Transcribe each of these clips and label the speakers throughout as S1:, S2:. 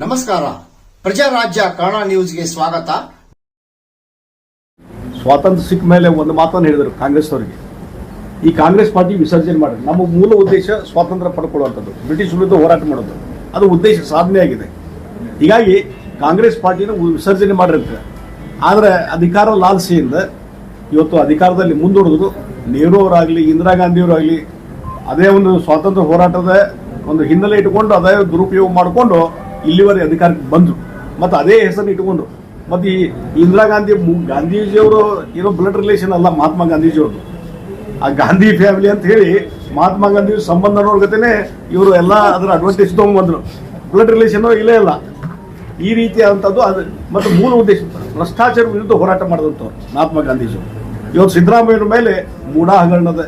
S1: ನಮಸ್ಕಾರ. ಪ್ರಜಾರಾಜ್ಯ ಕನ್ನಡ ನ್ಯೂಸ್ಗೆ ಸ್ವಾಗತ.
S2: ಸ್ವಾತಂತ್ರ್ಯ ಸಿಕ್ಕ ಮೇಲೆ ಒಂದು ಮಾತನ್ನು ಹೇಳಿದರು ಕಾಂಗ್ರೆಸ್ ಅವರಿಗೆ. ಈ ಕಾಂಗ್ರೆಸ್ ಪಾರ್ಟಿ ವಿಸರ್ಜನೆ ಮಾಡಿ ನಮ್ಮ ಮೂಲ ಉದ್ದೇಶ ಸ್ವಾತಂತ್ರ್ಯ ಪಡ್ಕೊಳ್ಳುವಂಥದ್ದು. ಬ್ರಿಟಿಷ್ ವಿರುದ್ಧ ಹೋರಾಟ ಮಾಡೋದು. ಅದು ಉದ್ದೇಶ ಸಾಧನೆ ಆಗಿದೆ. ಹೀಗಾಗಿ ಕಾಂಗ್ರೆಸ್ ಪಾರ್ಟಿನ ವಿಸರ್ಜನೆ ಮಾಡಿರ್ತಾರೆ ಆದರೆ ಅಧಿಕಾರ ಲಾಲಸೆಯಿಂದ ಇವತ್ತು ಅಧಿಕಾರದಲ್ಲಿ ಮುಂದೂಡಿದ್ರು ನೆಹರು ಅವರಾಗಲಿ ಇಂದಿರಾ ಗಾಂಧಿಯವರಾಗಲಿ, ಅದೇ ಒಂದು ಸ್ವಾತಂತ್ರ್ಯ ಹೋರಾಟದ ಒಂದು ಹಿನ್ನೆಲೆ ಇಟ್ಟುಕೊಂಡು, ಅದೇ ದುರುಪಯೋಗ ಮಾಡಿಕೊಂಡು ಇಲ್ಲಿವರೆಗೆ ಅಧಿಕಾರಕ್ಕೆ ಬಂದರು. ಮತ್ತು ಅದೇ ಹೆಸರು ಇಟ್ಟುಕೊಂಡ್ರು ಮತ್ತು ಈ ಇಂದಿರಾ ಗಾಂಧಿ ಗಾಂಧೀಜಿಯವರು ಏನೋ ಬ್ಲಡ್ ರಿಲೇಷನ್ ಅಲ್ಲ ಮಹಾತ್ಮ ಗಾಂಧೀಜಿಯವ್ರದ್ದು ಆ ಗಾಂಧಿ ಫ್ಯಾಮಿಲಿ ಅಂತ ಹೇಳಿ ಮಹಾತ್ಮ ಗಾಂಧಿ ಸಂಬಂಧ ನೋಡ್ಕತೇನೆ ಇವರು ಎಲ್ಲ ಅದರ ಅಡ್ವಾಂಟೇಜ್ ತಗೊಂಡ್ಬಂದ್ರು ಬ್ಲಡ್ ರಿಲೇಷನ್ ಇಲ್ಲೇ ಇಲ್ಲ. ಈ ರೀತಿಯಾದಂಥದ್ದು ಅದು ಮತ್ತು ಮೂಲ ಉದ್ದೇಶ. ಭ್ರಷ್ಟಾಚಾರ ವಿರುದ್ಧ ಹೋರಾಟ ಮಾಡಿದಂಥವ್ರು ಮಹಾತ್ಮ ಗಾಂಧೀಜಿ ಇವತ್ತು ಸಿದ್ದರಾಮಯ್ಯರ ಮೇಲೆ ಮೂಢ ಹಗರಣದ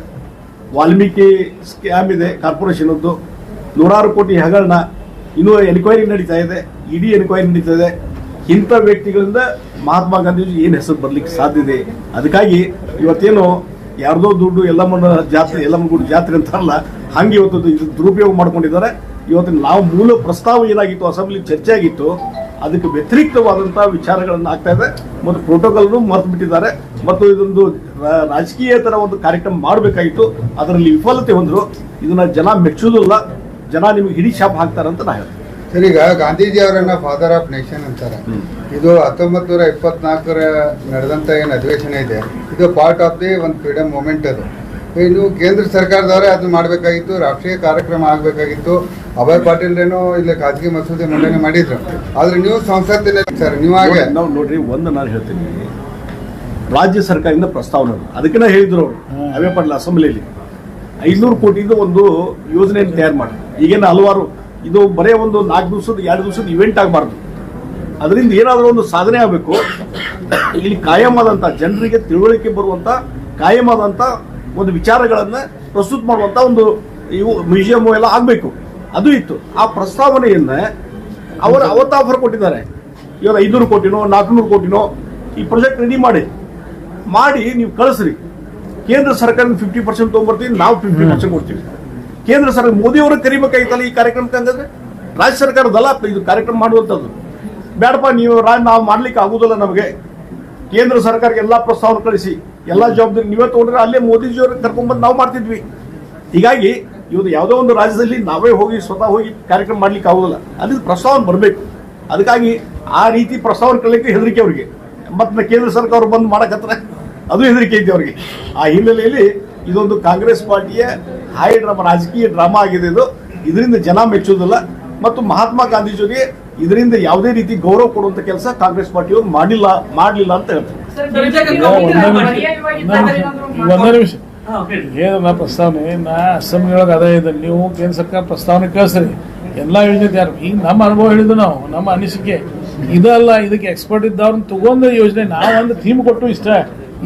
S2: ವಾಲ್ಮೀಕಿ ಸ್ಕ್ಯಾಮ್ ಇದೆ ಕಾರ್ಪೊರೇಷನದ್ದು ನೂರಾರು ಕೋಟಿ ಹಗರಣ ಇನ್ನೂ ಎನ್ಕ್ವೈರಿ ನಡೀತಾ ಇದೆ, ಇಡೀ ಎನ್ಕ್ವೈರಿ ನಡೀತಾ ಇದೆ. ಇಂಥ ವ್ಯಕ್ತಿಗಳಿಂದ ಮಹಾತ್ಮ ಗಾಂಧೀಜಿ ಏನು ಹೆಸರು ಬರ್ಲಿಕ್ಕೆ ಸಾಧ್ಯ ಇದೆ? ಅದಕ್ಕಾಗಿ ಇವತ್ತೇನು ಯಾರ್ದೋ ದುಡ್ಡು ಎಲ್ಲಮ್ಮನ ಜಾತ್ರೆ ಎಲ್ಲಮ್ಮ ಜಾತ್ರೆ ಅಂತಾರಲ್ಲ, ಹಂಗೆ ಇವತ್ತು ಇದು ದುರುಪಯೋಗ ಮಾಡ್ಕೊಂಡಿದ್ದಾರೆ. ಇವತ್ತು ನಾವು ಮೂಲ ಪ್ರಸ್ತಾವ ಏನಾಗಿತ್ತು, ಅಸೆಂಬ್ಲಿ ಚರ್ಚೆ ಆಗಿತ್ತು, ಅದಕ್ಕೆ ವ್ಯತಿರಿಕ್ತವಾದಂಥ ವಿಚಾರಗಳನ್ನು ಆಗ್ತಾ ಇದೆ. ಮತ್ತು ಪ್ರೋಟೋಕಾಲ್ನು ಮರೆತು ಬಿಟ್ಟಿದ್ದಾರೆ. ಮತ್ತು ಇದೊಂದು ರಾಜಕೀಯ ತರ ಒಂದು ಕಾರ್ಯಕ್ರಮ ಮಾಡಬೇಕಾಗಿತ್ತು. ಅದರಲ್ಲಿ ವಿಫಲತೆ ಹೊಂದರು. ಇದನ್ನ ಜನ ಮೆಚ್ಚುವುದಿಲ್ಲ. ಜನ ನಿಮ್ಗೆ ಹಿಡಿ ಶಾಪ್ ಹಾಕ್ತಾರಂತ ನಾ ಹೇಳ್ತೀನಿ.
S3: ಸರಿ ಈಗ ಗಾಂಧೀಜಿ ಅವರನ್ನ ಫಾದರ್ ಆಫ್ ನೇಷನ್ ಅಂತಾರೆ. ಇದು ಹತ್ತೊಂಬತ್ತು ನೂರ ಇಪ್ಪತ್ನಾಲ್ಕರ ನಡೆದಂತ ಏನು ಅಧಿವೇಶನ ಇದೆ. ಇದು ಪಾರ್ಟ್ ಆಫ್ ದಿ ಒಂದು ಫ್ರೀಡಮ್ ಮೂಮೆಂಟ್ ಅದು. ಇನ್ನು ಕೇಂದ್ರ ಸರ್ಕಾರದವರೇ ಅದನ್ನ ಮಾಡಬೇಕಾಗಿತ್ತು ರಾಷ್ಟ್ರೀಯ ಕಾರ್ಯಕ್ರಮ ಆಗಬೇಕಾಗಿತ್ತು. ಅಭಯ್ ಪಾಟೀಲ್ರೇನೋ ಇಲ್ಲಿ ಖಾಸಗಿ ಮಸೂದೆ ಮಂಡನೆ ಮಾಡಿದ್ರು. ಆದ್ರೆ ನೀವು ಸಂಸತ್ತಿನಲ್ಲಿ ಸರ್ ನೀವು ಹಾಗೆ.
S2: ನಾವು ನೋಡ್ರಿ ಒಂದು ನಾನು ಹೇಳ್ತೀನಿ. ರಾಜ್ಯ ಸರ್ಕಾರದಿಂದ ಪ್ರಸ್ತಾವನೆ ಅದು. ಅದಕ್ಕೆ ನಾ ಹೇಳಿದ್ರು ಅವರು. ಅವೇ ಪಾಟೀಲ್ ಅಸೆಂಬ್ಲಿಯಲ್ಲಿ. ಐನೂರು ಕೋಟಿಯಿಂದ ಒಂದು ಯೋಜನೆಯನ್ನು ತಯಾರು ಮಾಡಿ ಈಗೇನು ಹಲವಾರು, ಇದು ಬರೇ ಒಂದು ನಾಲ್ಕು ದಿವಸದ ಎರಡು ದಿವಸದ ಇವೆಂಟ್ ಆಗಬಾರ್ದು. ಅದರಿಂದ ಏನಾದರೂ ಒಂದು ಸಾಧನೆ ಆಗಬೇಕು. ಇಲ್ಲಿ ಕಾಯಮಾದಂಥ ಜನರಿಗೆ ತಿಳುವಳಿಕೆ ಬರುವಂಥ ಕಾಯಮಾದಂಥ ಒಂದು ವಿಚಾರಗಳನ್ನು ಪ್ರಸ್ತುತ ಮಾಡುವಂಥ ಒಂದು ಇವು ಮ್ಯೂಸಿಯಂ ಎಲ್ಲ ಆಗಬೇಕು. ಅದು ಇತ್ತು. ಆ ಪ್ರಸ್ತಾವನೆಯನ್ನು ಅವರು ಅವತ್ತು ಆಫರ್ ಕೊಟ್ಟಿದ್ದಾರೆ. ಇವಾಗ ಐದುನೂರು ಕೋಟಿನೋ, ನಾಲ್ಕುನೂರು ಕೋಟಿನೋ ಈ ಪ್ರಾಜೆಕ್ಟ್ ರೆಡಿ ಮಾಡಿ. ಮಾಡಿ ನೀವು ಕಳಿಸ್ರಿ. ಕೇಂದ್ರ ಸರ್ಕಾರ ಫಿಫ್ಟಿ ಪರ್ಸೆಂಟ್ ತೊಗೊಂಡ್ಬರ್ತೀವಿ ನಾವು ಫಿಫ್ಟಿ ಪರ್ಸೆಂಟ್ ಕೊಡ್ತೀವಿ. ಕೇಂದ್ರ ಸರ್ಕಾರ, ಮೋದಿ ಅವರು ಕರಿಬೇಕಾಗಿತ್ತಲ್ಲ ಈ ಕಾರ್ಯಕ್ರಮಕ್ಕೆ ಹಂಗಂದ್ರೆ? ರಾಜ್ಯ ಸರ್ಕಾರದಲ್ಲ ಇದು ಕಾರ್ಯಕ್ರಮ ಮಾಡುವಂಥದ್ದು. ಬೇಡಪ್ಪ, ನೀವು ನಾವು ಮಾಡ್ಲಿಕ್ಕೆ ಆಗುದಿಲ್ಲ ನಮಗೆ. ಕೇಂದ್ರ ಸರ್ಕಾರಕ್ಕೆ ಎಲ್ಲ ಪ್ರಸ್ತಾವನೆ ಕಳಿಸಿ, ಎಲ್ಲ ಜವಾಬ್ದಾರಿ ನೀವೇ ತೊಗೊಂಡ್ರೆ ಅಲ್ಲೇ ಮೋದಿಜಿಯವ್ರಿಗೆ ಕರ್ಕೊಂಡ್ಬಂದು ನಾವು ಮಾಡ್ತಿದ್ವಿ. ಹೀಗಾಗಿ ಇವತ್ತು ಯಾವುದೋ ಒಂದು ರಾಜ್ಯದಲ್ಲಿ ನಾವೇ ಹೋಗಿ, ಸ್ವತಃ ಹೋಗಿ ಕಾರ್ಯಕ್ರಮ ಮಾಡ್ಲಿಕ್ಕೆ ಆಗುದಿಲ್ಲ ಅಲ್ಲಿ ಪ್ರಸ್ತಾವನೆ ಬರಬೇಕು. ಅದಕ್ಕಾಗಿ ಆ ರೀತಿ ಪ್ರಸ್ತಾವನೆ ಕಳಲಿಕ್ಕೆ ಹೆದರಿಕೆ ಅವರಿಗೆ. ಮತ್ತೆ ಕೇಂದ್ರ ಸರ್ಕಾರ ಬಂದು ಮಾಡಕತ್ತಾರೆ ಅದು ಹೆದರಿಕೆ ಐತಿ ಅವರಿಗೆ. ಆ ಹಿನ್ನೆಲೆಯಲ್ಲಿ ಇದೊಂದು ಕಾಂಗ್ರೆಸ್ ಪಾರ್ಟಿಯ ಹಾಯ್ ಡ್ರಾಮಾ ರಾಜಕೀಯ ಡ್ರಾಮಾ ಆಗಿದೆ ಇದು. ಇದರಿಂದ ಜನ ಮೆಚ್ಚುವುದಿಲ್ಲ. ಮತ್ತು ಮಹಾತ್ಮ ಗಾಂಧೀಜಿಯವರಿಗೆ ಇದರಿಂದ ಯಾವುದೇ ರೀತಿ ಗೌರವ ಕೊಡುವಂತ ಕೆಲಸ ಕಾಂಗ್ರೆಸ್ ಪಾರ್ಟಿಯವರು ಮಾಡಿಲ್ಲ ಮಾಡಲಿಲ್ಲ ಅಂತ ಹೇಳ್ತಾರೆ.
S4: ಏನನ್ನ ಪ್ರಸ್ತಾವನೆ ನಾ ಅಸೆಂಬ್ಲಿ ಒಳಗೆ ಅದೇ ಇದೆ. ನೀವು ಕೇಂದ್ರ ಸರ್ಕಾರ ಪ್ರಸ್ತಾವನೆ ಕಳಿಸ್ರಿ. ಎಲ್ಲ ಯೋಜನೆ ಯಾರು? ಈಗ ನಮ್ಮ ಅನುಭವ ಹೇಳಿದ್ದು ನಾವು ನಮ್ಮ ಅನಿಸಿಕೆ. ಇದಲ್ಲ ಇದಕ್ಕೆ ಎಕ್ಸ್ಪರ್ಟ್ ಇದ್ದವ್ರನ್ನ ತಗೊಂಡ ಯೋಜನೆ ನಾವು ಒಂದು ಥೀಮ್ ಕೊಟ್ಟು ಇಷ್ಟ.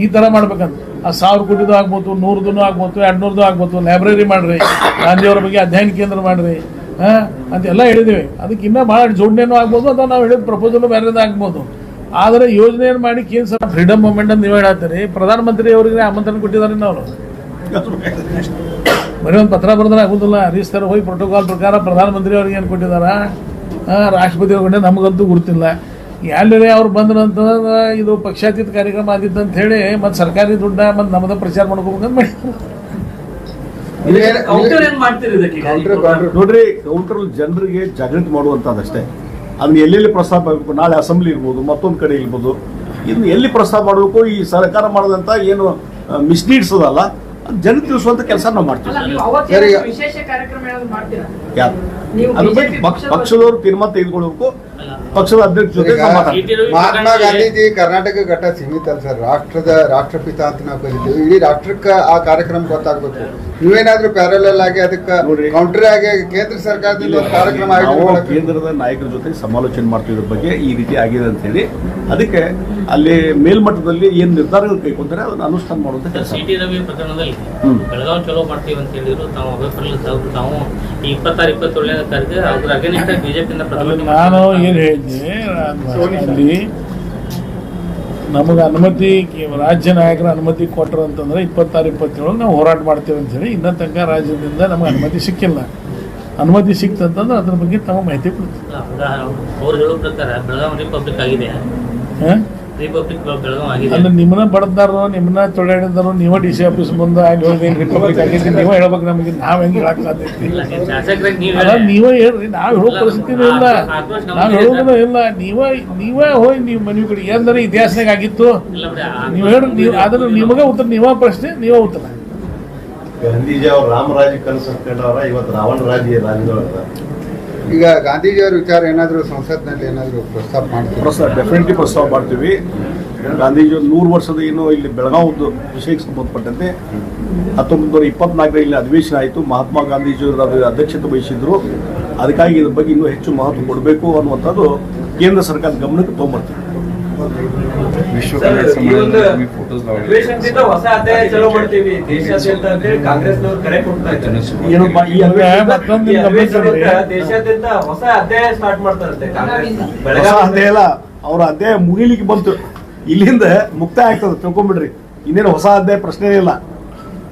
S4: ಈ ತರ ಮಾಡ್ಬೇಕಂತ. ಆ ಸಾವಿರ ಕೋಟಿದು ಆಗ್ಬೋದು ನೂರದೂ ಆಗ್ಬೋದು, ಎರಡುನೂರದು ಆಗ್ಬೋದು ಲೈಬ್ರರಿ ಮಾಡ್ರಿ, ಗಾಂಧಿಯವರ ಬಗ್ಗೆ ಅಧ್ಯಯನ ಕೇಂದ್ರ ಮಾಡ್ರಿ ಹಾ ಅಂತೆಲ್ಲ ಹೇಳಿದ್ದೀವಿ. ಅದಕ್ಕೆ ಇನ್ನೂ ಭಾಳ ಜೋಡಣೆನೂ ಆಗ್ಬೋದು, ಅಥವಾ ನಾವು ಹೇಳಿದ ಪ್ರಪೋಸಲ್ ಬೇರೆದು ಆಗ್ಬೋದು. ಆದರೆ ಯೋಜನೆಯನ್ನು ಮಾಡಿ ಕೇಂದ್ರ ಸರ್ಕಾರ ಫ್ರೀಡಮ್ ಮೂವ್ಮೆಂಟ್ ಅಂತ ನೀವು ಹೇಳತ್ತೀರಿ ಪ್ರಧಾನಮಂತ್ರಿ ಅವರಿಗೆ ಆಮಂತ್ರಣ ಕೊಟ್ಟಿದ್ದಾರೆ ನಾವು ಬರೀ ಒಂದು ಪತ್ರ ಬರೆದ್ರೆ ಆಗುದಿಲ್ಲ. ಸರ್ ಹೋಗಿ ಪ್ರೋಟೋಕಾಲ್ ಪ್ರಕಾರ ಪ್ರಧಾನಮಂತ್ರಿ ಅವ್ರಿಗೆ ಏನು ಕೊಟ್ಟಿದ್ದಾರೆ? ರಾಷ್ಟ್ರಪತಿ ಅವ್ರಿಗೆ ನಮಗಂತೂ ಗುರುತಿಲ್ಲ. ಎಲ್ಲರೇ ಅವ್ರು ಬಂದ್ರಂತ ಇದು ಪಕ್ಷಾತೀತ ಕಾರ್ಯಕ್ರಮ ಆದಿತ್ತು ಅಂತ ಹೇಳಿ ಮತ್ತೆ ಸರ್ಕಾರಿ ದುಡ್ಡ ಮತ್ತೆ ನಮ್ಮದ ಪ್ರಚಾರ ಮಾಡ್ಕೋಬೇಕಂತ ಮಾಡಿ.
S3: ನೀವೇನ್-
S5: ಕೌಂಟರ್ ಏನ್ ಮಾಡ್ತೀರಿ ಇದಕ್ಕೆ?
S3: ಕೌಂಟ್ರ್ ಕೌಂಟ್ರ್
S2: ನೋಡ್ರಿ ಕೌಂಟರ್ ಜನರಿಗೆ ಜಾಗೃತಿ ಮಾಡುವಂತದಷ್ಟೇ ಅದನ್ನ ಎಲ್ಲೆಲ್ಲಿ ಪ್ರಸ್ತಾಪ ಆಗಬೇಕು? ನಾಳೆ ಅಸೆಂಬ್ಲಿ ಇರ್ಬೋದು ಮತ್ತೊಂದು ಕಡೆ ಇರ್ಬೋದು. ಇದನ್ನ ಎಲ್ಲಿ ಪ್ರಸ್ತಾಪ ಮಾಡಬೇಕು? ಈ ಸರ್ಕಾರ ಮಾಡದಂತ ಏನು ಮಿಸ್ಲೀಡ್ಸ್ ಅದಲ್ಲ ಅದು ಜನ ತಿಳಿಸುವಂತ ಕೆಲಸ ನಾವು ಮಾಡ್ತೀವಿ. ಯಾರು ಅದ್ರ ಬಗ್ಗೆ ಪಕ್ಷ- ಪಕ್ಷದವರು ತೀರ್ಮಾನ ತೆಗೆದುಕೊಳ್ಬೇಕು ಪಕ್ಷದ ಅಧ್ಯಕ್ಷ ಜೊತೆ
S3: ಈಗ. ಮಹಾತ್ಮ ಗಾಂಧೀಜಿ ಕರ್ನಾಟಕ ಘಟ್ಟ ಸೀಮಿತ ಅಲ್ಲ ಸರ್. ರಾಷ್ಟ್ರದ ರಾಷ್ಟ್ರಪಿತ ಅಂತ ನಾವು ಕರಿತೀವಿ. ಇಡೀ ರಾಷ್ಟ್ರಕ್ಕೆ ಆ ಕಾರ್ಯಕ್ರಮ ಗೊತ್ತಾಗಬೇಕು. ನೀವೇನಾದ್ರೂ ಪ್ಯಾರಲಲ್ ಆಗಿ ಅದಕ್ಕೆ
S2: ನೋಡ್ರಿ.
S3: ಕೌಂಟರ್ ಆಗಿ ಕೇಂದ್ರ ಸರ್ಕಾರದಿಂದ ಒಂದು ಕಾರ್ಯಕ್ರಮ ಆಯೋಜನೆ
S2: ನಾವು
S3: ಮಾಡಕ್ಕೆ
S2: ಕೇಂದ್ರದ ನಾಯಕರ ಜೊತೆ ಸಮಾಲೋಚನೆ ಮಾಡ್ತೀವಿ ಇದ್ರ ಬಗ್ಗೆ ಈ ರೀತಿ ಆಗಿದೆ ಅಂತ ಹೇಳಿ. ಅದಕ್ಕೆ ಅಲ್ಲಿ ಮೇಲ್ಮಟ್ಟದಲ್ಲಿ ಏನ್ ನಿರ್ಧಾರಗಳು ಕೈಗೊಂಡ್ರೆ ಅದನ್ನ ಅನುಷ್ಠಾನ ಮಾಡುವಂತ ಕೆಲಸ.
S5: ಸಿಟಿ ರವಿ ಪ್ರಕರಣದಲ್ಲಿ
S2: ಹ್ಮ್.
S5: ಬೆಳಗಾವಿ ಚಲೋ ಮಾಡ್ತೀವಿ ಅಂತ ಹೇಳಿದ್ರು. ತಾವು ಅಭಿಪ್ರಾಯ ತಾವು ತಾವು ಈ ಇಪ್ಪತ್ತಾರು ಇಪ್ಪತ್ತೇಳನೇ ತಾರೀಕು ಅದ್ರ ಅಗೇನಿಸ್ಟ್ ಬಿಜೆಪಿಯಿಂದ
S4: ಅಲ್ಲಿ ನಾನು. ಏನು ಹೇಳ್ತೀನಿ ಅಲ್ಲಿ ನಮಗೆ ಅನುಮತಿ ರಾಜ್ಯ ನಾಯಕರ ಅನುಮತಿ ಕೊಟ್ಟರು ಅಂತಂದ್ರೆ ಇಪ್ಪತ್ತಾರು ಇಪ್ಪತ್ತೇಳು ನಾವು ಹೋರಾಟ ಮಾಡ್ತೇವೆ ಅಂತ ಹೇಳಿ ಇನ್ನೂ ತನಕ ರಾಜ್ಯದಿಂದ ನಮಗೆ ಅನುಮತಿ ಸಿಕ್ಕಿಲ್ಲ. ಅನುಮತಿ ಸಿಕ್ತಂತಂದ್ರೆ ಅದ್ರ ಬಗ್ಗೆ ತಮ್ಮ ಮಾಹಿತಿ ಕೊಡ್ತೀವಿ.
S5: ಅವ್ರು ಹೇಳೋ ಪ್ರಕಾರ ಬೆಳಗಾವಿ ರಿಪಬ್ಲಿಕ್ ಆಗಿದೆ.
S4: ಹಾಂ?
S5: ರಿಪಬ್ಲಿಕ್ ಬೆಳಗಾವಿ ಆಗಿದೆ
S4: ಅಲ್ಲ ನಿಮ್ಮನ್ನ ಬಡದಾರು ನಿಮ್ಮನ್ನ ತೊಳೆದಾರು ನೀವ ಡಿ ಸಿ ಆಫೀಸ್ ಮುಂದೆ ಅಲ್ಲಿ ಹೋಗಿ ರಿಪಬ್ಲಿಕ್ ಆಗೈತಿ ನೀವೇ ಹೇಳ್ಬೇಕು ನಮಗೆ ನಾವ್ ಹೆಂಗೆ ಹೇಳಕ್ ಸಾಧ್ಯ
S5: ಇಲ್ಲ ನೀವು ಶಾಸಕರಾಗಿ ನೀವು
S4: ಅಲ್ಲ
S5: ಹೇಳಿ.
S4: ನೀವೇ ಹೇಳ್ರಿ ನಾವ್ ಹೇಳೋ
S5: ಪರಿಸ್ಥಿತಿ
S4: ಪರಿಸ್ಥಿತಿನೂ ಇಲ್ಲ. ನಾವ್ ಹೇಳೋದು ಇಲ್ಲ. ನೀವೇ ನೀವೇ ಹೋಗಿ ನೀವು ಮನೆ ಕಡೆ. ಏನಂದ್ರೆ ಇತಿಹಾಸನಾಗ ಆಗಿತ್ತು?
S5: ಇಲ್ಲ
S4: ನೀವು ಹೇಳ್ರಿ ನೀವು ಅದನ್ನ ನಿಮಗೆ ಉತ್ತರ ನೀವ ಪ್ರಶ್ನೆ ನೀವ ಉತ್ತರ.
S6: ಗಾಂಧೀಜಿ ಅವ್ರು ರಾಮರಾಜ ಕನಸು ಕಂಡವ್ರ ಇವತ್ತು ರಾವಣ ರಾಜ್ಯ ರಾಜ್ಯದೊಳಗ
S3: ಈಗ ಗಾಂಧೀಜಿಯವರ ವಿಚಾರ ಏನಾದರೂ ಸಂಸತ್ನಲ್ಲಿ ಏನಾದರೂ ಪ್ರಸ್ತಾಪ ಮಾಡ್ತೀವಿ
S2: ಪ್ರಸ್ತಾವ ಡೆಫಿನೆಟ್ಲಿ ಪ್ರಸ್ತಾವ ಮಾಡ್ತೀವಿ. ಗಾಂಧೀಜಿ ಒಂದು ನೂರು ವರ್ಷದ ಏನು ಇಲ್ಲಿ ಬೆಳಗಾವದ್ದು ವಿಷಯಕ್ಕೆ ಸಂಬಂಧಪಟ್ಟಂತೆ ಹತ್ತೊಂಬತ್ತು ನೂರ ಇಪ್ಪತ್ನಾಲ್ಕರ ಇಲ್ಲಿ ಅಧಿವೇಶನ ಆಯಿತು. ಮಹಾತ್ಮ ಗಾಂಧೀಜಿಯವರು ಅಧ್ಯಕ್ಷತೆ ವಹಿಸಿದ್ರು. ಅದಕ್ಕಾಗಿ ಇದ್ರ ಬಗ್ಗೆ ಇನ್ನೂ ಹೆಚ್ಚು ಮಹತ್ವ ಕೊಡಬೇಕು ಅನ್ನುವಂಥದ್ದು ಕೇಂದ್ರ ಸರ್ಕಾರದ ಗಮನಕ್ಕೆ ತೊಗೊಂಬರ್ತೀವಿ.
S7: ಹೊಸ ಅಧ್ಯಾಯ ಚಲೋ ಮಾಡ್ತೀವಿ. ದೇಶಾದ್ಯಂತ ಅಂತೇಳಿ ಕಾಂಗ್ರೆಸ್ನವ್ರು ಕರೆ ಕೊಡ್ತಾ ಇದ್ದಾರೆ. ದೇಶಾದ್ಯಂತ ಹೊಸ ಅಧ್ಯಾಯ ಸ್ಟಾರ್ಟ್ ಮಾಡ್ತಾರಂತೆ ಕಾಂಗ್ರೆಸ್.
S2: ಹೊಸ ಅಧ್ಯಾಯ ಅಲ್ಲ ಅವ್ರ ಅಧ್ಯಾಯ ಮುಗಿಲಿಕ್ಕೆ ಬಂತು. ಇಲ್ಲಿಂದ ಮುಕ್ತಾಯ ಆಗ್ತದೆ ತಿಳ್ಕೊಂಬಿಡ್ರಿ. ಇನ್ನೇನು ಹೊಸ ಅಧ್ಯಾಯ ಪ್ರಶ್ನೆ ಇಲ್ಲ.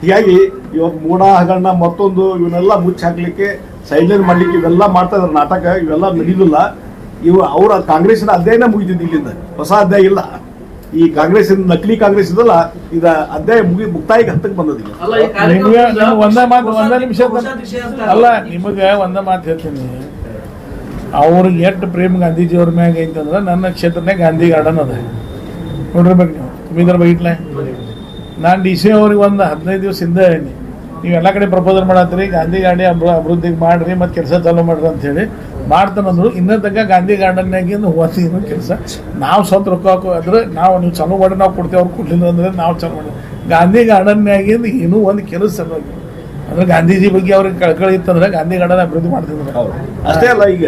S2: ಹೀಗಾಗಿ ಇವಾಗ ಮೂಡ ಹಗರಣ ಮತ್ತೊಂದು ಇವನ್ನೆಲ್ಲ ಮುಚ್ಚಿ ಹಾಕ್ಲಿಕ್ಕೆ ಸೈಲೆಂಟ್ ಮಾಡ್ಲಿಕ್ಕೆ ಇವೆಲ್ಲ ಮಾಡ್ತಾ ಇದಾರೆ. ನಾಟಕ ಇವೆಲ್ಲ ನಡೀಲಿಲ್ಲ. ಇವು ಅವರ ಕಾಂಗ್ರೆಸ್ನ ಅಧ್ಯಾಯನ ಮುಗಿದಿದ್ದು ಇಲ್ಲಿಂದ. ಹೊಸ ಅಧ್ಯಾಯ ಇಲ್ಲ. ಈ ಕಾಂಗ್ರೆಸ್ ನಕಲಿ ಕಾಂಗ್ರೆಸ್ ಇದಲ್ಲ ಇದ ಅಧ್ಯಾಯ ಮುಗಿ ಮುಕ್ತಾಯಕ್ಕೆ ಹಂತಕ್ಕೆ ಬಂದದಿಲ್ಲ.
S4: ಒಂದೇ ಮಾತು ಒಂದೇ ನಿಮಿಷ ಅಲ್ಲ ನಿಮಗೆ ಒಂದೇ ಮಾತು ಹೇಳ್ತೀನಿ. ಅವ್ರಿಗೆ ಎಷ್ಟು ಪ್ರೇಮ್ ಗಾಂಧೀಜಿಯವ್ರ ಮ್ಯಾಗ ಐತಂದ್ರೆ ನನ್ನ ಕ್ಷೇತ್ರನೇ ಗಾಂಧಿ ಗಾರ್ಡನ್ ಅದ. ನೋಡಿರ್ಬೇಕು ನೀವು. ತುಂಬಿದ್ರ ಬೈಟ್ಲೆ. ನಾನು ಡಿ ಸಿ ಅವ್ರಿಗೆ ಒಂದು ಹದಿನೈದು ದಿವಸ ಹಿಂದೆ ಹೇಳಿ ನೀವು ಎಲ್ಲ ಕಡೆ ಪ್ರಪೋಸಲ್ ಮಾಡತ್ತೀರಿ ಗಾಂಧಿ ಗಾಡಿ ಅಭಿ ಅಭಿವೃದ್ಧಿಗೆ ಮಾಡ್ರಿ ಮತ್ತು ಕೆಲಸ ಚಾಲೂ ಮಾಡ್ರಿ ಅಂತ ಹೇಳಿ ಮಾಡ್ತಾನಂದ್ರು ಇನ್ನೂ ತನಕ ಗಾಂಧಿ ಗಾರ್ಡನ್ನಾಗಿಂದ ಏನೋ ಕೆಲಸ. ನಾವು ಸ್ವಂತ ರೊಕ್ಕ ಹಾಕೋ ಅಂದ್ರೆ ನಾವು ನೀವು ಚಾಲೂ ಮಾಡಿ ನಾವು ಕೊಡ್ತೇವೆ ಅವ್ರು ಕೊಡ್ಲಿಲ್ಲ ಅಂದ್ರೆ ನಾವು ಚಾಲೂ ಮಾಡಿ. ಗಾಂಧಿ ಗಾರ್ಡನ್ನಾಗಿಂದ ಇನ್ನೂ ಒಂದು ಕೆಲಸ ಸಲುವಾಗಿ ಅಂದ್ರೆ ಗಾಂಧೀಜಿ ಬಗ್ಗೆ ಅವ್ರಿಗೆ ಕಳ್ಕಳಿ ಇತ್ತಂದ್ರೆ ಗಾಂಧಿ ಗಾರ್ಡನ್ ಅಭಿವೃದ್ಧಿ ಮಾಡ್ತಿದ್ರು.
S2: ಅಷ್ಟೇ ಅಲ್ಲ ಈಗ.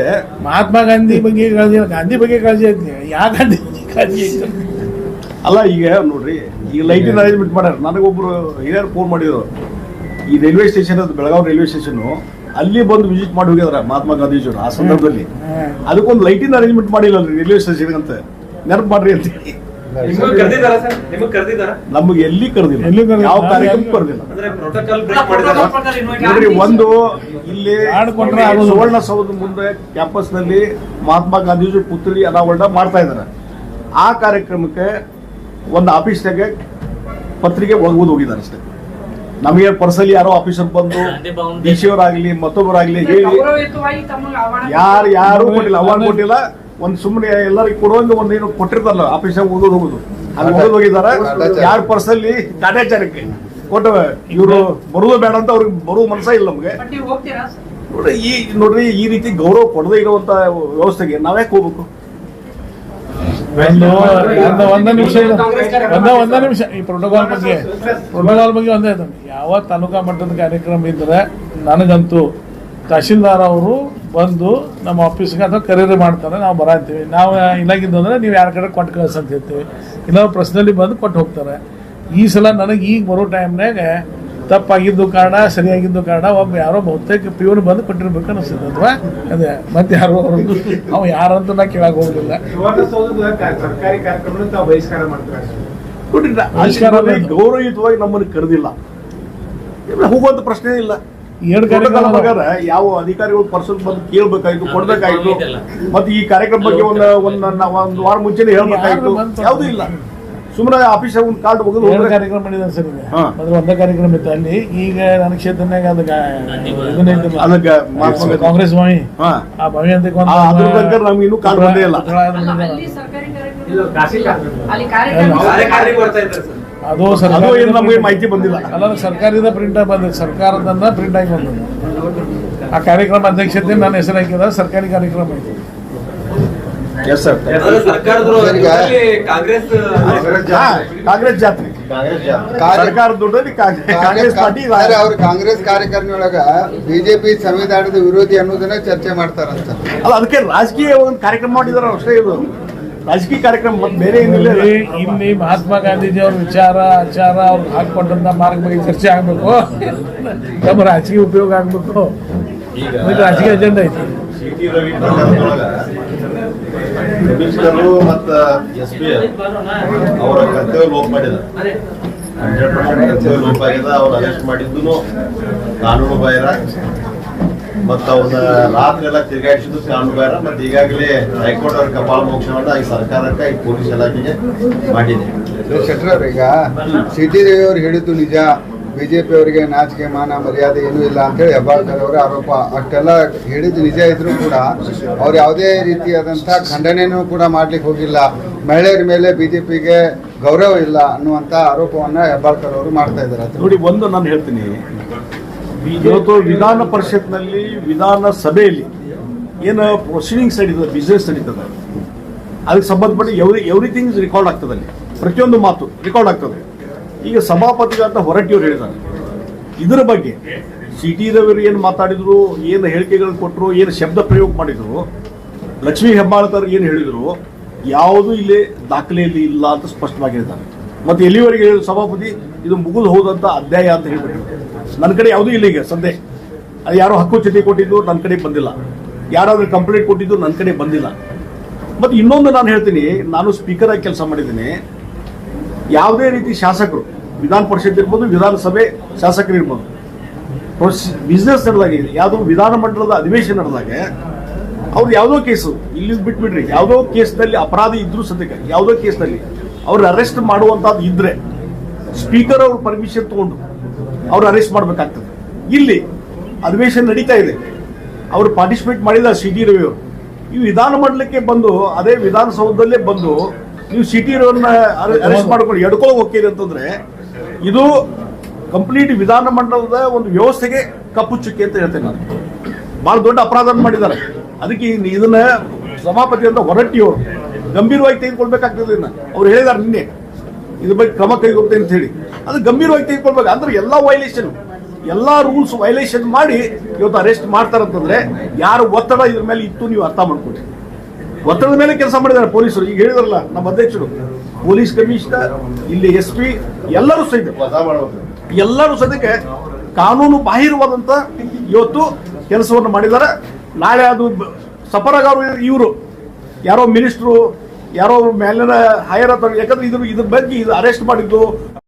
S4: ಮಹಾತ್ಮ ಗಾಂಧಿ ಬಗ್ಗೆ ಕಾಳಜಿ ಗಾಂಧಿ ಬಗ್ಗೆ ಕಾಳಜಿ ಐತಿ ಯಾ ಗಾಂಧಿ ಕಾಳಜಿ
S2: ಅಲ್ಲ ಈಗ ನೋಡ್ರಿ ಈ ಲೈಟಿನ ಅರೇಂಜ್ಮೆಂಟ್ ಮಾಡ್ಯಾರ. ನನಗೊಬ್ರು ಹಿರಿಯರು ಫೋನ್ ಮಾಡಿದ್ರು. ಈ ರೈಲ್ವೆ ಸ್ಟೇಷನ್ ಅದು ಬೆಳಗಾವಿ ರೈಲ್ವೆ ಸ್ಟೇಷನ್ ಅಲ್ಲಿ ಬಂದು ವಿಸಿಟ್ ಮಾಡಿ ಹೋಗಿದಾರ ಮಹಾತ್ಮ ಗಾಂಧೀಜಿಯವರು ಆ ಸಂದರ್ಭದಲ್ಲಿ. ಅದಕ್ಕೊಂದು ಲೈಟಿನ ಅರೇಂಜ್ಮೆಂಟ್ ಮಾಡಿಲ್ಲ ರೈಲ್ವೆ ಸ್ಟೇಷನ್ ಅಂತ. ನೆನಪು ಮಾಡ್ರಿ ಅಂತ.
S7: ನಮ್ಗೆ ಕರೆದಿದ್ದಾರ ಸರ್? ನಿಮಗ್ ಕರೆದಿದ್ದಾರ?
S2: ನಮಗೆ ಎಲ್ಲಿ ಕರೆದಿಲ್ಲ? ಯಾವ ಕಾರ್ಯಕ್ರಮ ಕರೆದಿಲ್ಲ.
S7: ಅಂದ್ರೆ ಪ್ರೋಟೋಕಾಲ್ ಬ್ರೇಕ್ ಮಾಡಿದಾರ
S2: ನೋಡ್ರಿ ಒಂದು ಇಲ್ಲಿ. ಸುವರ್ಣ ಸೌಧ ಮುಂದೆ ಕ್ಯಾಂಪಸ್ನಲ್ಲಿ ಮಹಾತ್ಮ ಗಾಂಧೀಜಿ ಪುತ್ರಿ ಅನಾವರಣ ಮಾಡ್ತಾ ಇದ್ದಾರೆ ಆ ಕಾರ್ಯಕ್ರಮಕ್ಕೆ ಒಂದು ಆಫೀಸ್ನಾಗೆ ಪತ್ರಿಕೆ ಒಗ್ಬೋದು ಹೋಗಿದ್ದಾರೆ ಅಷ್ಟೇ. ನಮಗೆ ಪರ್ಸಲ್ಲಿ ಯಾರೋ ಆಫೀಸರ್ ಬಂದು
S5: ಗಾಂಧಿ ಭವನ್.
S2: ಡಿ ಸಿ ಅವರಾಗ್ಲಿ ಮತ್ತೊಬ್ಬರಾಗ್ಲಿ ಹೇಳಿ ಯಾರು ಯಾರು ಕೊಟ್ಟಿಲ್ಲ ಅವಾರ್ಡ್ ಕೊಟ್ಟಿಲ್ಲ. ಒಂದ್ ಸುಮ್ಮನೆ ಎಲ್ಲರಿಗೂ ಕೊಡುವಂಗ ಒಂದ್ ಏನು ಕೊಟ್ಟಿರ್ತಾರಲ್ಲ ಆಫೀಸಾಗ ಓದೋದು ಹೋಗುದು. ಅಲ್ಲಿ ಓದೋದು ಹೋಗಿದಾರ. ಯಾರು ಪರ್ಸಲ್ಲಿ ಟಾಟಾಚಾರಕ್ಕೆ ಕೊಟ್ಟವ ಇವರು ಬರುದು ಬೇಡ ಅಂತ ಅವ್ರಿಗೆ ಬರುವ ಮನಸ್ಸ ಇಲ್ಲ ನಮ್ಗೆ.
S8: ಬಟ್ ನೀವು ಹೋಗ್ತೀರಾ?
S2: ನೋಡ್ರಿ ಈ ನೋಡ್ರಿ ಈ ರೀತಿ ಗೌರವ ಕೊಡದೇ ಇರುವಂತ ವ್ಯವಸ್ಥೆಗೆ ನಾವ್ಯಾಕೆ ಹೋಗ್ಬೇಕು?
S4: ಒಂದು ಒಂದು ಒಂದೇ ನಿಮಿಷ. ಒಂದೇ ಒಂದೇ ನಿಮಿಷ. ಈ ಪ್ರೋಟೋಕಾಲ್ ಬಗ್ಗೆ ಪ್ರೋಟೋಕಾಲ್ ಬಗ್ಗೆ ಒಂದೇ ಇದೆ. ಯಾವ ತಾಲೂಕಾ ಮಟ್ಟದ ಕಾರ್ಯಕ್ರಮ ಇದ್ರೆ ನನಗಂತೂ ತಹಶೀಲ್ದಾರ್ ಅವರು ಬಂದು ನಮ್ಮ ಆಫೀಸ್ಗೆ ಅಥವಾ ಕರೀರಿ ಮಾಡ್ತಾರೆ ನಾವು ಬರತ್ತೀವಿ ನಾವು ಇಲ್ಲಾಗಿದ್ದು ಅಂದ್ರೆ ನೀವು ಯಾರ ಕಡೆ ಕೊಟ್ಟು ಕಳ್ಸಂತ ಹೇಳ್ತೀವಿ ಇಲ್ಲ ಪರ್ಸ್ನಲಿ ಬಂದು ಕೊಟ್ಟು ಹೋಗ್ತಾರೆ. ಈ ಸಲ ನನಗೆ ಈಗ ಬರೋ ಟೈಮ್ನಾಗ ತಪ್ಪಾಗಿದ್ದು ಕಾರಣ ಸರಿಯಾಗಿದ್ದು ಕಾರಣ ಒಬ್ಬ ಯಾರೋ ಬಹುತೇಕ ಪ್ಯೂರ್ ಬಂದು ಕೊಟ್ಟಿರ್ಬೇಕು ಅನಿಸ್ತದೆ ಅಥವಾ ಅದೇ ಮತ್ತೆ ಯಾರೋ ಅವರು ಅವ ಯಾರಂತ ನಾ ಕೇಳಕ್ ಹೋಗುದಿಲ್ಲ.
S9: ಸರ್ಕಾರಿ ಕಾರ್ಯಕ್ರಮ ಬಹಿಷ್ಕಾರ ಮಾಡ್ತಾರೆ.
S2: ಗೌರವಯುತವಾಗಿ ನಮ್ಮನ್ನು ಕರೆದಿಲ್ಲ. ಹೋಗುವಂತ ಪ್ರಶ್ನೆ ಇಲ್ಲ.
S4: ಎರಡು ಕಾರ್ಯಕ್ರಮ
S2: ಯಾವ ಅಧಿಕಾರಿಗಳು ಪರ್ಸನ್ ಬಂದು ಕೇಳ್ಬೇಕಾಯ್ತು ಕೊಡ್ಬೇಕಾಯ್ತು. ಮತ್ತೆ ಈ ಕಾರ್ಯಕ್ರಮ ಬಗ್ಗೆ ಒಂದು ಒಂದು ಒಂದು ವಾರ ಮುಂಚೆನೆ ಹೇಳ್ಬೇಕಾಯ್ತು. ಯಾವುದೂ ಇಲ್ಲ. ಸುಮ್ಮನೆ ಆಫೀಸ್ ಒಂದು ಕಾರ್ಡ್ ಹೋಗೋದು
S4: ಎರಡು. ಕಾರ್ಯಕ್ರಮ ಮಾಡಿದ್ದಾರೆ ಸರ್ ಈಗ
S2: ಹಾ.
S4: ಮೊದಲು ಒಂದೇ ಕಾರ್ಯಕ್ರಮ ಇತ್ತು. ಅಲ್ಲಿ ಈಗ ನನ್ನ ಕ್ಷೇತ್ರನಾಗ ಅದು ಇದನ್ನ
S2: ಅದಕ್ಕೆ
S4: ಕಾಂಗ್ರೆಸ್ ಮಾಡಿ
S2: ಹಾ.
S4: ಆ ಭವಿ ಅಂತ
S2: ಆ, ಅದ್ರ ಬಗ್ಗೆ ನಮ್ಗೆ ಇನ್ನೂ ಕಾರ್ಡ್ ಬಂದೇ ಇಲ್ಲ.
S8: ಅಲ್ಲ, ಅಲ್ಲಿ ಸರ್ಕಾರಿ ಕಾರ್ಯಕ್ರಮ
S9: ಇದು ಖಾಸಗಿ ಕಾರ್ಯಕ್ರಮ.
S8: ಅಲ್ಲಿ ಕಾರ್ಯಕ್ರಮ
S7: ಕಾರ್ಯಕ್ರಮಕ್ಕೆ ಬರ್ತಾ ಸರ್.
S4: ಅದು
S2: ಅದು ಏನು ನಮಗೆ ಮಾಹಿತಿ ಬಂದಿಲ್ಲ.
S4: ಅಲ್ಲ ಸರ್ಕಾರದಿಂದ ಸರ್ಕಾರದ ಪ್ರಿಂಟ್ ಆಗಿ ಬಂದಿದೆ. ಸರ್ಕಾರದನ್ನ ಪ್ರಿಂಟ್ ಆಗಿ ಬಂದದ್ದು ಆ ಕಾರ್ಯಕ್ರಮ ಅಧ್ಯಕ್ಷತೆ ನನ್ನ ಹೆಸರು ಹಾಕಿದ. ಸರ್ಕಾರಿ ಕಾರ್ಯಕ್ರಮ ಐತಿ
S2: ಎಸ್ ಸರ್
S7: ಕಾಂಗ್ರೆಸ್
S2: ಕಾಂಗ್ರೆಸ್ ಜಾತ್ರೆ.
S6: ಕಾಂಗ್ರೆಸ್
S2: ಸರ್ಕಾರ ದುಡ್ಡಲ್ಲಿ ಪಾರ್ಟಿ
S3: ಅವ್ರು ಕಾಂಗ್ರೆಸ್ ಕಾರ್ಯಕಾರಿಣಿಯೊಳಗ ಬಿಜೆಪಿ ಸಂವಿಧಾನದ ವಿರೋಧಿ ಅನ್ನೋದನ್ನ ಚರ್ಚೆ ಮಾಡ್ತಾರಂತ.
S2: ಅಲ್ಲ ಅದಕ್ಕೆ ರಾಜಕೀಯ ಒಂದು ಕಾರ್ಯಕ್ರಮ ಮಾಡಿದಾರ ಅಷ್ಟೇ ಇದು. ರಾಜಕೀಯ ಕಾರ್ಯಕ್ರಮ ಮತ್ತೆ ಬೇರೆ ಏನಿಲ್ಲ
S4: ಇಲ್ಲಿ ಮಹಾತ್ಮ ಗಾಂಧೀಜಿ ಅವ್ರ ವಿಚಾರ ಆಚಾರ ಅವ್ರು ಹಾಕೊಂಡಂತ ಮಾರ್ಗ ಬಗ್ಗೆ ಚರ್ಚೆ ಆಗ್ಬೇಕು. ನಮ್ಮ ರಾಜಕೀಯ ಉಪಯೋಗ ಆಗ್ಬೇಕು. ರಾಜಕೀಯ ಅಜೆಂಡಾ ಐತಿ.
S6: ಸಿ ಮತ್ತು ರವಿ ಎಸ್ ಪಿ ಅವರ ಕರ್ತವ್ಯ ಲೋಪ ಮಾಡಿದ. ಕರ್ತವ್ಯ ಲೋಪ ಆಗಿದೆ, ಅವ್ರು ಅರೆಸ್ಟ್ ಮಾಡಿದ್ದು ಕಾನೂನು ಬಾಹಿರ. ಮತ್ತು ಅವ್ರನ್ನ ರಾತ್ರಿ ಎಲ್ಲ ತಿರುಗಾಡಿಸಿದ್ದು ಕಾನೂನು ಬಾಹಿರ. ಮತ್ತು ಈಗಾಗಲೇ ಹೈಕೋರ್ಟ್ ಅವ್ರ ಕಪಾಳ ಮೋಕ್ಷವನ್ನ ಈ ಸರ್ಕಾರಕ್ಕೆ, ಈ ಪೊಲೀಸ್ ಇಲಾಖೆಗೆ ಮಾಡಿದೆ.
S3: ಈಗ ಸಿಟಿ ಅವ್ರು ಹೇಳಿದ್ದು ನಿಜ. ಬಿಜೆಪಿ ಅವರಿಗೆ ನಾಚಿಕೆ, ಮಾನ, ಮರ್ಯಾದೆ ಏನೂ ಇಲ್ಲ ಅಂತೇಳಿ ಹೆಬ್ಬಾಳ್ಕರ್ ಅವರ ಆರೋಪ. ಅಷ್ಟೆಲ್ಲ ಹೇಳಿದ್ದು ನಿಜ ಇದ್ರೂ ಕೂಡ ಅವ್ರು ಯಾವುದೇ ರೀತಿಯಾದಂಥ ಖಂಡನೆಯೂ ಕೂಡ ಮಾಡ್ಲಿಕ್ಕೆ ಹೋಗಿಲ್ಲ. ಮಹಿಳೆಯರ ಮೇಲೆ ಬಿಜೆಪಿಗೆ ಗೌರವ ಇಲ್ಲ ಅನ್ನುವಂಥ ಆರೋಪವನ್ನು ಹೆಬ್ಬಾಳ್ಕರ್ ಅವರು ಮಾಡ್ತಾ ಇದ್ದಾರೆ.
S2: ನೋಡಿ, ಒಂದು ನಾನು ಹೇಳ್ತೀನಿ. ಇವತ್ತು ವಿಧಾನ ಪರಿಷತ್ನಲ್ಲಿ ವಿಧಾನ ಸಭೆಯಲ್ಲಿ ಏನು ಪ್ರೊಸೀಡಿಂಗ್ಸ್ ನಡೀತದೆ ಬಿಸ್ನೆಸ್ ನಡೀತದೆ. ಅದಕ್ಕೆ ಸಂಬಂಧಪಟ್ಟ ಎವ್ರಿ ಎವ್ರಿಥಿಂಗ್ ರೆಕಾರ್ಡ್ ಆಗ್ತದೆ ಅಲ್ಲಿ. ಪ್ರತಿಯೊಂದು ಮಾತು ರೆಕಾರ್ಡ್ ಆಗ್ತದೆ. ಈಗ ಸಭಾಪತಿಗಳಂತ ಹೊರಟಿಯವರು ಹೇಳಿದ್ದಾರೆ ಇದರ ಬಗ್ಗೆ ಸಿ ಟಿ ರವಿಯವರು ಏನು ಮಾತಾಡಿದ್ರು, ಏನು ಹೇಳಿಕೆಗಳನ್ನು ಕೊಟ್ಟರು ಏನು ಶಬ್ದ ಪ್ರಯೋಗ ಮಾಡಿದ್ರು, ಲಕ್ಷ್ಮೀ ಹೆಬ್ಬಾಳ್ಕರ್ ಏನು ಹೇಳಿದರು, ಯಾವುದು ಇಲ್ಲಿ ದಾಖಲೆಯಲ್ಲಿ ಇಲ್ಲ ಅಂತ ಸ್ಪಷ್ಟವಾಗಿ ಹೇಳಿದ್ದಾರೆ. ಮತ್ತೆ ಎಲ್ಲಿವರೆಗೆ ಹೇಳಿದ್ರು ಸಭಾಪತಿ? ಇದು ಮುಗಿದು ಹೋದಂತ ಅಧ್ಯಾಯ ಅಂತ ಹೇಳಿಬಿಟ್ಟು. ನನ್ನ ಕಡೆ ಯಾವುದೂ ಇಲ್ಲ ಈಗ ಸಂದೇ ಅದು ಯಾರೋ ಹಕ್ಕು ಹಕ್ಕುಚ್ಯುತಿ ಕೊಟ್ಟಿದ್ದು ನನ್ನ ಕಡೆ ಬಂದಿಲ್ಲ. ಯಾರಾದ್ರೂ ಕಂಪ್ಲೇಂಟ್ ಕೊಟ್ಟಿದ್ದು ನನ್ನ ಕಡೆ ಬಂದಿಲ್ಲ. ಮತ್ತೆ ಇನ್ನೊಂದು ನಾನು ಹೇಳ್ತೀನಿ, ನಾನು ಸ್ಪೀಕರ್ ಆಗಿ ಕೆಲಸ ಮಾಡಿದ್ದೀನಿ. ಯಾವುದೇ ರೀತಿ ಶಾಸಕರು, ವಿಧಾನ ಪರಿಷತ್ ಇರ್ಬೋದು, ವಿಧಾನಸಭೆ ಶಾಸಕರು ಇರ್ಬೋದು ಬಿಸ್ನೆಸ್ ನಡೆದಾಗ, ಯಾವುದೋ ವಿಧಾನಮಂಡಲದ ಅಧಿವೇಶನ ನಡೆದಾಗ, ಅವ್ರು ಯಾವುದೋ ಕೇಸು ಇಲ್ಲಿ ಬಿಟ್ಬಿಡ್ರಿ, ಯಾವುದೋ ಕೇಸ್ನಲ್ಲಿ ಅಪರಾಧಿ ಇದ್ರು ಸದ್ಯಕ್ಕೆ, ಯಾವುದೋ ಕೇಸ್ನಲ್ಲಿ ಅವ್ರು ಅರೆಸ್ಟ್ ಮಾಡುವಂಥದ್ದು ಇದ್ರೆ ಸ್ಪೀಕರ್ ಅವ್ರ ಪರ್ಮಿಷನ್ ತಗೊಂಡು ಅವ್ರು ಅರೆಸ್ಟ್ ಮಾಡಬೇಕಾಗ್ತದೆ. ಇಲ್ಲಿ ಅಧಿವೇಶನ ನಡೀತಾ ಇದೆ. ಅವರು ಪಾರ್ಟಿಸಿಪೇಟ್ ಮಾಡಿದ ಸಿ ಟಿ ರವಿ ಅವರು. ಈ ವಿಧಾನಮಂಡಲಕ್ಕೆ ಬಂದು, ಅದೇ ವಿಧಾನಸೌಧದಲ್ಲೇ ಬಂದು ನೀವು ಸಿಟಿ ರೋಡ್ನ ಅರೆಸ್ಟ್ ಮಾಡ್ಕೊಂಡು ಎಡ್ಕೊಳ್ಳೋ ಹೋಗ್ತೀರಿ ಅಂತಂದ್ರೆ ಇದು ಕಂಪ್ಲೀಟ್ ವಿಧಾನಮಂಡಲದ ಒಂದು ವ್ಯವಸ್ಥೆಗೆ ಕಪ್ಪು ಚುಕ್ಕಿ ಅಂತ ಹೇಳ್ತೇನೆ ನಾನು. ಬಹಳ ದೊಡ್ಡ ಅಪರಾಧ ಮಾಡಿದ್ದಾರೆ. ಅದಕ್ಕೆ ಇದನ್ನ ಸಭಾಪತಿ ಅಂತ ಹೊರಟ್ಟಿಯವರು. ಗಂಭೀರವಾಗಿ ತೆಗೆದುಕೊಳ್ಬೇಕಾಗ್ತದೆ ಇನ್ನ ಅವ್ರು ಹೇಳಿದಾರೆ ನಿನ್ನೆ. ಇದ್ರ ಬಗ್ಗೆ ಕ್ರಮ ಕೈಗೊಳ್ತೇನೆ ಅಂತ ಹೇಳಿ. ಅದು ಗಂಭೀರವಾಗಿ ತೆಗೆದುಕೊಳ್ಬೇಕು. ಅಂದ್ರೆ ಎಲ್ಲಾ ವೈಲೇಷನ್ ಎಲ್ಲಾ ರೂಲ್ಸ್ ವೈಲೇಷನ್ ಮಾಡಿ ಇವತ್ತು ಅರೆಸ್ಟ್ ಮಾಡ್ತಾರಂತಂದ್ರೆ ಯಾರು ಒತ್ತಡ ಇದ್ರ ಮೇಲೆ ಇತ್ತು ನೀವು ಅರ್ಥ ಮಾಡ್ಕೊಳ್ಳಿ ಒತ್ತಡದ ಮೇಲೆ ಕೆಲಸ ಮಾಡಿದ್ದಾರೆ ಪೊಲೀಸರು. ಈಗ ಹೇಳಿದ್ರಲ್ಲ ನಮ್ಮ ಅಧ್ಯಕ್ಷರು. ಪೊಲೀಸ್ ಕಮಿಷನರ್, ಇಲ್ಲಿ ಎಸ್ ಪಿ, ಎಲ್ಲರೂ ಸಹಿತ. ಎಲ್ಲರೂ ಸದ್ಯಕ್ಕೆ ಕಾನೂನು ಬಾಹಿರವಾದಂತ ಇವತ್ತು ಕೆಲಸವನ್ನು ಮಾಡಿದ್ದಾರೆ. ನಾಳೆ ಅದು ಸಫರಾಗಾರು ಇವರು, ಯಾರೋ ಮಿನಿಸ್ಟ್ರು, ಯಾರೋ ಮೇಲಿನ ಹೈಯರ್ ಅಥಾರಿಟಿ ಯಾಕಂದ್ರೆ ಇದ್ರ ಇದ್ರ ಬಗ್ಗೆ ಇದು ಅರೆಸ್ಟ್ ಮಾಡಿದ್ದು